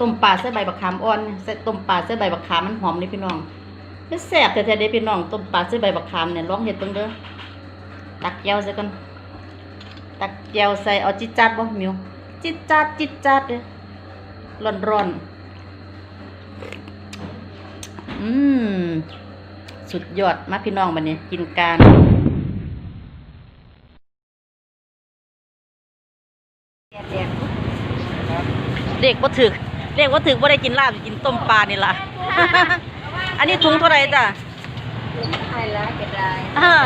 ต้มปลาใส่ใบบักขามอ่อนใส่ต้มปลาใส่ใบบักขามมันหอมนี่พี่น้องมันแซ่บแต่แท้ๆเด้พี่น้องต้มปลาใส่ใบบักขามเนี่ยลองเฮ็ดเบิ่งเด้อตักแก้วใส่ก่อนตักแก้วใส่เอาจิตจัดบ่มิวจิตจัดจิตจัดเด้อร้อนๆอืมสุดยอดมาพี่น้องบัดนี้กินกันเด็กบ่ถึก เด็กบ่ถึกบ่ได้กินลาบกินต้มปลานี่ล่ะ อันนี้ถุงเท่าไหร่จ้ะไอ้ละก็ได้เออ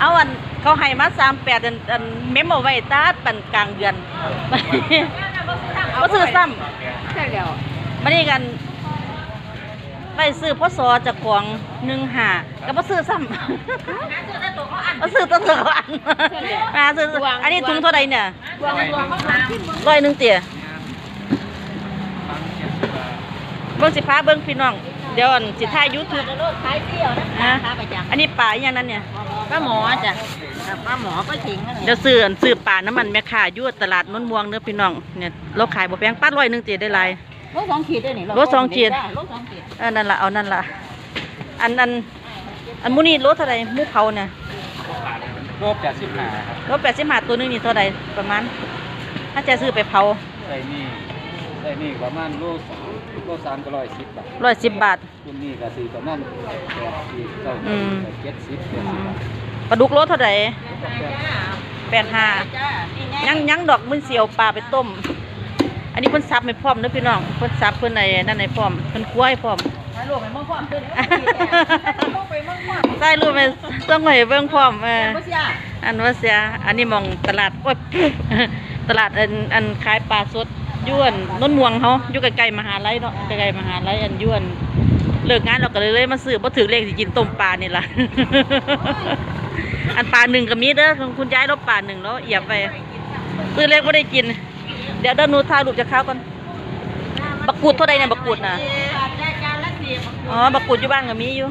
เอาอันเขาให้มา38อันอันเมมเอาไว้ตาดปันกลางเดือนบ่ซื้อซ้ำใช่แล้วมานี่กันไปซื้อพศเจากของ15ก็บ่ซื้อซ้ำบ่ซื้อตัวตัวอันมาซื้ออันนี้ถุงเท่าไหร่เนี่ยวางวางเขาทำขึ้นร้อยหนึงเตี๋ย เบิ่งสิพาเบิ่งพี่น้อง เดี๋ยวอันสิถ่าย YouTube โลดขายเที่ยวนะนะค้าประจอันนี้ปลาอหย่างนั้นเนี่ยำป้าหมอจ้ะป้าหมอก็ถิงนั่นเดี๋ยวซื้ออันซื้อปลาน้ำมันแม่ค้าอยู่ตลาดนนม่วงเด้อพี่น้องเนี่ยเราขายบ่แพงป้าร้อยหนึงเตี๋ยได้หลายโลสองขีดด้วยนี่โลสองขีดโลสองขีดเออนั่นล่ะเอานั่นล่ะอันอันอันหมูนี่โลเท่าไหร่หมูเผาเนี่ยโลแปดสิบห้าครับโล85ตัวหนึงนี่เท่าไหร่ประมาณถ้าจะซื้อไปเผาใส่นี่ ใส่นี่ประมาณโลโลสามก็ร้อยสิบบาท110บาท รุ่นนี้ก็สี่ประมาณแปดสิบเก้าอืมเจ็ดสิบอืมปลาดุกโลเท่าไหร่แปดห้าจ้านี่ไงยังยังดอกมันเสียวปลาไปต้ม อันนี้เพิ่นซับไม่พร้อมเด้อพี่น้องเพิ่นซับเพิ่นไอ้นั่นให้พร้อมเพิ่นคั่วให้พร้อม มาลูกไปเมืองพ่อมขึ้นลูกไปเมืองพ่อมใส่รูปไปต้องให้เบิ่งพร้อมเออ บ่เสียอันว่าเสีย อันนี้หมองตลาดโอ้ยตลาดอันอันขายปลาสดอ ยวนนนม่วงเฮาอยู่ใกล้ๆมหาลัยเนาะใกล้ๆมหาลัยอันยวนเลิกงานเราก็เลยเลยมาซื้อบ่ถือเลขสิกินต้มปลานี่ล่ะ อันปลาหนึ่งก็มีเด้ออคุณยายเราปลาหนึ่งแล้วเอียบไปซื้อเล็กบ่ได้กิน เดี๋ยวเดินนูถ่ายรูปจะเข้าก่อนบักกูดเท่าใดเนี่ยบักกูดนะอ๋อบักกูดอยู่บ้านก็มีอยู่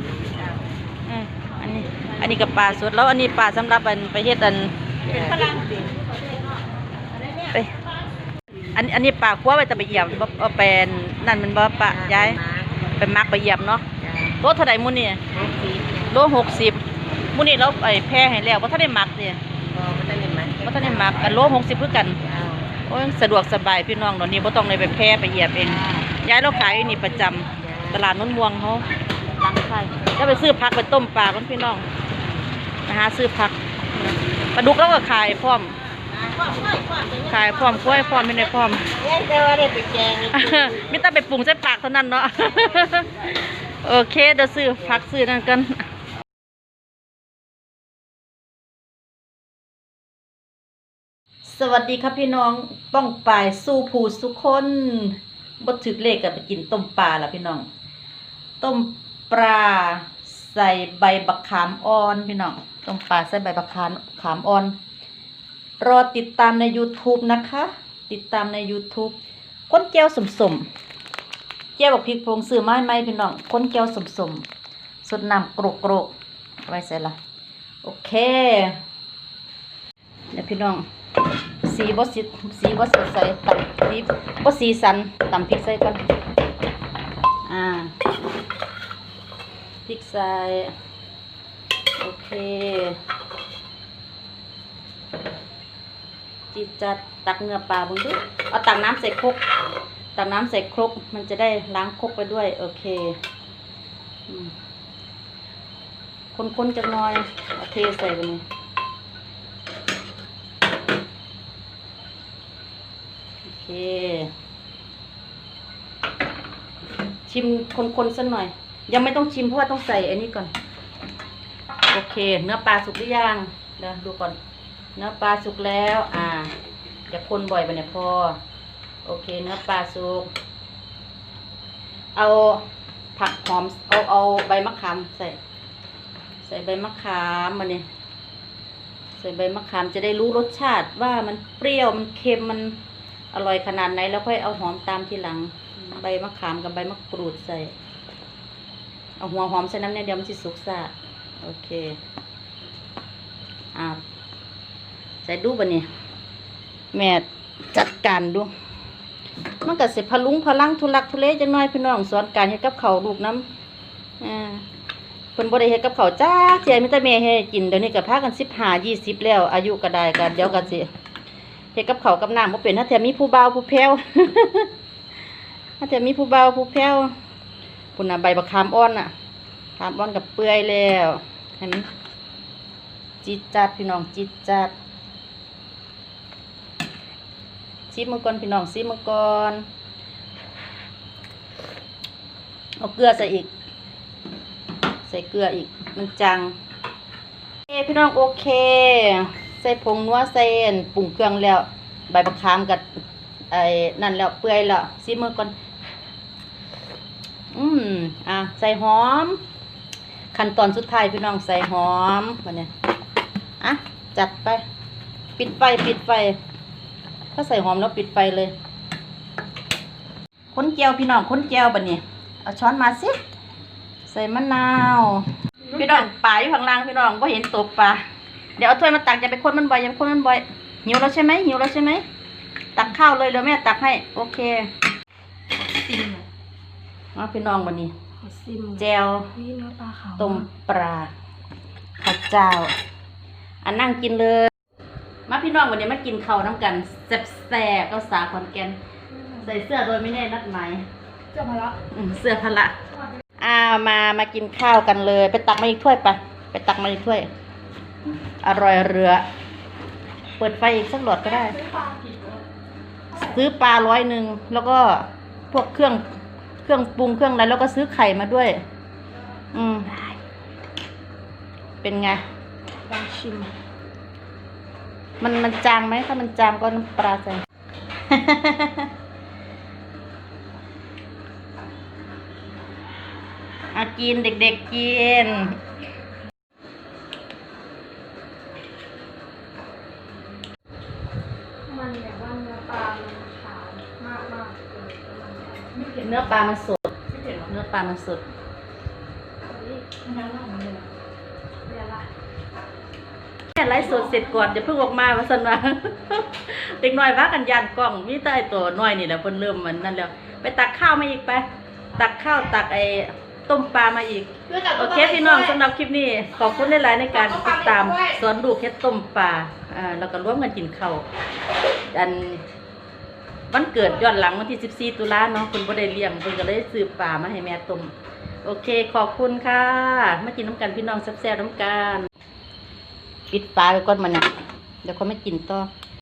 อันนี้ อันนี้กับปลาสดแล้วอันนี้ปลาสำหรับอันไปเฮ็ดอันเป็นฝรั่งสิไป อันอันนี้ปลาคั่วไว้จะไปเหยียบบ่เอาเป็นนั่นมันบ่ปลาย้ายไปมักไปเหยียบเนาะโลเท่าใดมื้อนี่โลหกสิบมื้อนี้เราไอ้แพ้ให้แล้วบ่ทันได้มักนี่บ่ทันได้มักอันโลหกสิบคือกันโอ้ยสะดวกสบายพี่น้องเดี๋ยวนี้บ่ต้องเลยไปแพ้ไปเหยียบเองย้ายเราขายอยู่นี่ประจำตลาดนนม่วงเขาหลังไข่แล้วไปซื้อผักไปต้มปลากันพี่น้องนะฮะซื้อผักปลาดุกเราก็ขายพร้อม ขายพร้อมกล้วยพร้อมไม่ได้พร้อมเอ๊ะแต่ว่าได้ไปแกงมิแต่ไปปรุงใส่ปากเท่านั้นเนาะโอเคเดี๋ยวซื้อผักซื้อนั่นกันสวัสดีครับพี่น้องป้องปายสู้ผูสุกคนบดถึกเลขกับไปกินต้มปลาละพี่น้อง ต้มปลาใส่ใบบักขามอ่อนพี่น้องต้มปลาใส่ใบบักขามขามอ่อน รอติดตามใน YouTube นะคะ ติดตามใน YouTube ค้นแก้วสมสมๆแก้วบักพริกพงซื้อไม้ไหมพี่น้องค้นแก้วสมสมๆสดน้ำกรกกรกไว้ใส่ละโอเคเดี๋ยวพี่น้องสีบสีสีบสดใสตำพริกบสีสันตำพริกใส่กันอ่าพริกใส่โอเค จีดจัดตักเนื้อปลาบุ้งดูเอาตักน้ำใส่ครกตักน้ำใส่ครกมันจะได้ล้างครกไปด้วย โอเคคนๆจังหน่อยเอาเทใส่ไปนี่โอเค ชิมคนๆสักหน่อย ยังไม่ต้องชิมเพราะว่าต้องใส่อันนี้ก่อน โอเค เนื้อปลาสุกหรือยังเดี๋ยวดูก่อน เนื้อปลาสุกแล้ว อ่าจะคนบ่อยไปเนี่ยพอ โอเค เนื้อปลาสุก เอาผักหอม เอาเอาใบมะขามใส่ ใส่ใบมะขามมาเนี่ยใส่ใบมะขามจะได้รู้รสชาติว่ามันเปรี้ยว มันเค็ม มันอร่อยขนาดไหน แล้วค่อยเอาหอมตามทีหลัง ใบมะขามกับใบมะกรูดใส่ เอาหัวหอมใส่น้ำเนี่ยเดี๋ยวมันจะสุกซะโอเค อ่า ใส่ดูบ่เนี่แม่จัดการดู มันก็สิพะลุงพะลังทุลักทุเลจังน้อยพี่น้องสอนการเฮ็ดกับเขาลูกน้ำอ่าเพิ่นบ่ได้เฮ็ดกับเขาจ้าเจียมีแต่แม่เฮ็ดให้กินเดี๋ยวนี้ก็พากัน15 20แล้ว อายุก็ได้ก็เดี๋ยวก็สิเฮ็ดกับเขากับน้ำบ่เป็นถ้าแถมมีผู้เบาผู้แพ้วถ้าแถมมีผู้เบาผู้แพ้วพุ่นน่ะใบบักขามอ่อนน่ะขามอ่อนกับเปื่อยแล้วให้มันจิตจัดพี่น้องจิตจัด ซีมังกรพี่น้องซีมังกรเอาเกลือใส่อีก ใส่เกลืออีกมันจังโอเคพี่น้องโอเค ใส่ผงนัวใส่อันปรุงเครื่องแล้ว ใบมะขามกับไอ้นั่นแล้วเปื่อยแล้วซีมือก่อนอืมอะใส่หอม ขั้นตอนสุดท้ายพี่น้องใส่หอมวันนี้อะจัดไป ปิดไฟปิดไฟ ถ้าใส่หอมแล้วปิดไฟเลยค้นแก้วพี่น้องค้นแก้วบัดนี้เอาช้อนมาสิ ใส่มะนาว พี่น้องปลาอยู่ข้างล่างพี่น้องก็เห็นตัวปลาเดี๋ยวเอาถ้วยมาตักอย่าไปคนมันบ่อยอย่าไปคนมันบ่อยหิวแล้วใช่ไหมหิวแล้วใช่ไหมตักข้าวเลยเดี๋ยวแม่ตักให้ โอเคซิมมาพี่น้องบัดนี้ขอซิมแจวนี่เนื้อปลาขาวต้มปลาข้าวเจ้าอันนั่งกินเลย มาพี่น้องวันนี้มากินข้าวน้ำกันแซ่บๆก็สาขอนแก่นใส่เสื้อโดยไม่ได้นัดหมายเจ้าพละอืมเสื้อพละอ้าวมามากินข้าวกันเลย ไปตักมาอีกถ้วยไปไปตักมาอีกถ้วย อร่อยเรือ เปิดไฟอีกสักหลอดก็ได้ ซื้อปลาร้อยหนึ่งแล้วก็พวกเครื่องเครื่องปรุงเครื่องอะไรแล้วก็ซื้อไข่มาด้วย อืมเป็นไงลองชิม มันมันจางไหมถ้ามันจางก็น้ำปลาใส่อากินเด็กๆกินมันแบบว่าเนื้อปลามันขาวมากมากๆเลยแล้วมันไม่เผ็ดเนื้อปลามันสด ไม่เผ็ดหรอกเนื้อปลามันสดเฮ้ยมันยังไม่ออกมาเลยนะเดี๋ยวละแค่ ไลฟ์สดเสร็จก่อนอย่าเพิ่งออกมาว่าสันว่าเด็กน้อยว่ากันยานกล้องมีแต่ไอตัวน้อยนี่แหละเพิ่นเริ่มมันนั่นแล้ว ไปตักข้าวมาอีกไป ตักข้าวตักไอ้ต้มปลามาอีก โอเคพี่น้องสำหรับคลิปนี้ ขอบคุณหลายๆในการติดตามสอนลูกเฮ็ดต้มปลาอ่าแล้วก็ร่วมกันกินข้าวอันวันเกิดย้อนหลังวันที่ 14 ตุลาเนาะเพิ่นบ่ได้เลี้ยงเพิ่นก็เลยซื้อปลามาให้แม่ต้มโอเค ขอบคุณค่ะ มากินน้ำกันพี่น้องแซ่บๆน้ำกัน ปิดฝาไว้ก่อนมันนะเดี๋ยวเขาไม่กินต่อ